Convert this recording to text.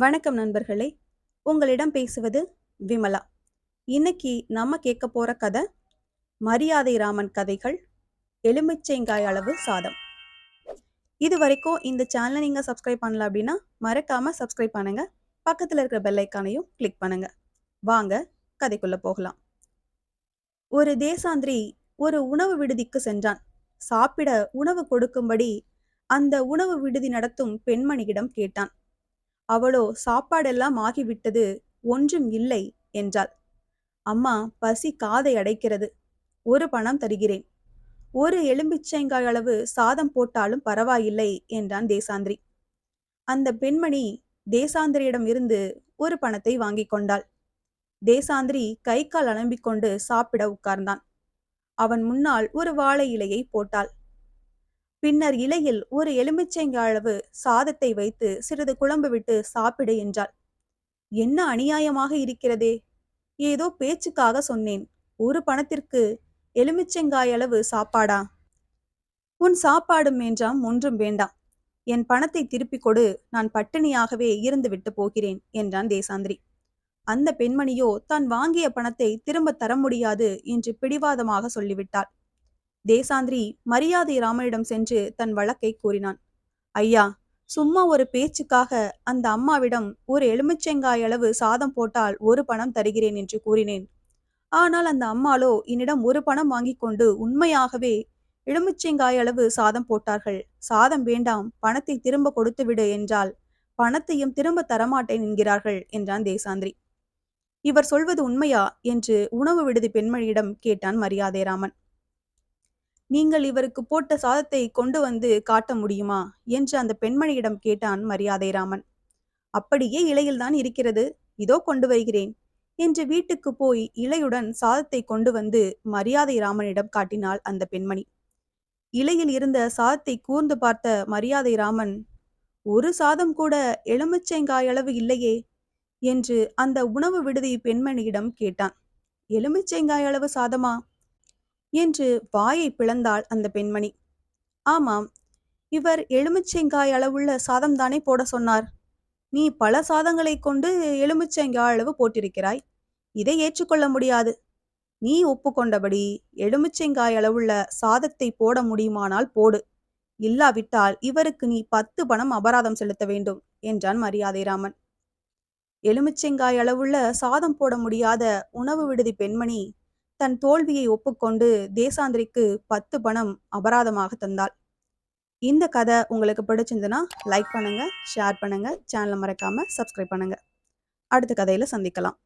வணக்கம் நண்பர்களே. உங்களிடம் பேசுவது விமலா. இன்னைக்கு நம்ம கேட்க போற கதை மரியாதை ராமன் கதைகள் எலுமிச்சைங்காய் அளவு சாதம். இது வரைக்கும் இந்த சேனலை நீங்க சப்ஸ்கிரைப் பண்ணல அப்படின்னா மறக்காம சப்ஸ்கிரைப் பண்ணுங்க. பக்கத்துல இருக்கிற பெல் ஐக்கானையும் கிளிக் பண்ணுங்க. வாங்க கதைக்குள்ள போகலாம். ஒரு தேசாந்திரி ஒரு உணவு விடுதிக்கு சென்றான். சாப்பிட உணவு கொடுக்கும்படி அந்த உணவு விடுதி நடத்தும் பெண்மணியிடம் கேட்டான். அவளோ சாப்பாடெல்லாம் ஆகிவிட்டது ஒன்றும் இல்லை என்றாள். அம்மா பசி காதை அடைக்கிறது. ஒரு பணம் தருகிறேன். ஒரு எலும்பிச்சைங்காய் அளவு சாதம் போட்டாலும் பரவாயில்லை என்றான் தேசாந்திரி. அந்த பெண்மணி தேசாந்திரியிடம் இருந்து ஒரு பணத்தை வாங்கி கொண்டாள். தேசாந்திரி கை கால் அலம்பிக்கொண்டு சாப்பிட உட்கார்ந்தான். அவன் முன்னால் ஒரு வாழை இலையை போட்டாள். பின்னர் இலையில் ஒரு எலுமிச்சைங்க அளவு சாதத்தை வைத்து சிறிது குழம்பு விட்டு சாப்பிடு என்றாள். என்ன அநியாயமாக இருக்கிறதே? ஏதோ பேச்சுக்காக சொன்னேன். ஒரு பணத்திற்கு எலுமிச்சங்காய் அளவு சாப்பாடா? உன் சாப்பாடும் என்றாம் ஒன்றும் வேண்டாம். என் பணத்தை திருப்பிக் கொடு. நான் பட்டினியாகவே இருந்து விட்டு போகிறேன் என்றான் தேசாந்திரி. அந்த பெண்மணியோ தான் வாங்கிய பணத்தை திரும்ப தர முடியாது என்று பிடிவாதமாக சொல்லிவிட்டாள். தேசாந்திரி மரியாதை ராமனிடம் சென்று தன் வழக்கை கூறினான். ஐயா சும்மா ஒரு பேச்சுக்காக அந்த அம்மாவிடம் ஒரு எலுமிச்செங்காய் அளவு சாதம் போட்டால் ஒரு பணம் தருகிறேன் என்று கூறினேன். ஆனால் அந்த அம்மாளோ என்னிடம் ஒரு பணம் வாங்கி கொண்டு உண்மையாகவே எலுமிச்செங்காய் அளவு சாதம் போட்டார்கள். சாதம் வேண்டாம் பணத்தை திரும்ப கொடுத்து விடு என்றால் பணத்தையும் திரும்ப தரமாட்டேன் என்கிறார்கள் என்றான் தேசாந்திரி. இவர் சொல்வது உண்மையா? என்று உணவு விடுதி பெண்மணியிடம் கேட்டான் மரியாதை ராமன். நீங்கள் இவருக்கு போட்ட சாதத்தை கொண்டு வந்து காட்ட முடியுமா? என்று அந்த பெண்மணியிடம் கேட்டான் மரியாதை ராமன். அப்படியே இலையில்தான் இருக்கிறது. இதோ கொண்டு வருகிறேன். என்று வீட்டுக்கு போய் இலையுடன் சாதத்தை கொண்டு வந்து மரியாதை ராமனிடம் காட்டினாள் அந்த பெண்மணி. இலையில் இருந்த சாதத்தை கூர்ந்து பார்த்த மரியாதை ராமன் ஒரு சாதம் கூட எலுமிச்சைங்காய் அளவு இல்லையே? என்று அந்த உணவு விடுதி பெண்மணியிடம் கேட்டான். எலுமிச்சைங்காய் அளவு சாதமா? என்று வாயை பிளந்தாள் அந்த பெண்மணி. ஆமாம் இவர் எலுமிச்செங்காய் அளவுள்ள சாதம் தானே போட சொன்னார். நீ பல சாதங்களை கொண்டு எலுமிச்சங்காய் அளவு போட்டிருக்கிறாய். இதை ஏற்றுக்கொள்ள முடியாது. நீ ஒப்புக்கொண்டபடி எலுமிச்செங்காய் அளவுள்ள சாதத்தை போட முடியுமானால் போடு. இல்லாவிட்டால் இவருக்கு நீ பத்து பணம் அபராதம் செலுத்த வேண்டும் என்றான் மரியாதை ராமன். எலுமிச்சைங்காய் அளவுள்ள சாதம் போட முடியாத உணவு விடுதி பெண்மணி தன் தோல்வியை ஒப்புக்கொண்டு தேசாந்திரிக்கு பத்து பணம் அபராதமாக தந்தாள். இந்த கதை உங்களுக்கு பிடிச்சிருந்துன்னா லைக் பண்ணுங்க ஷேர் பண்ணுங்க சேனலை மறக்காம சப்ஸ்கிரைப் பண்ணுங்க. அடுத்த கதையில சந்திக்கலாம்.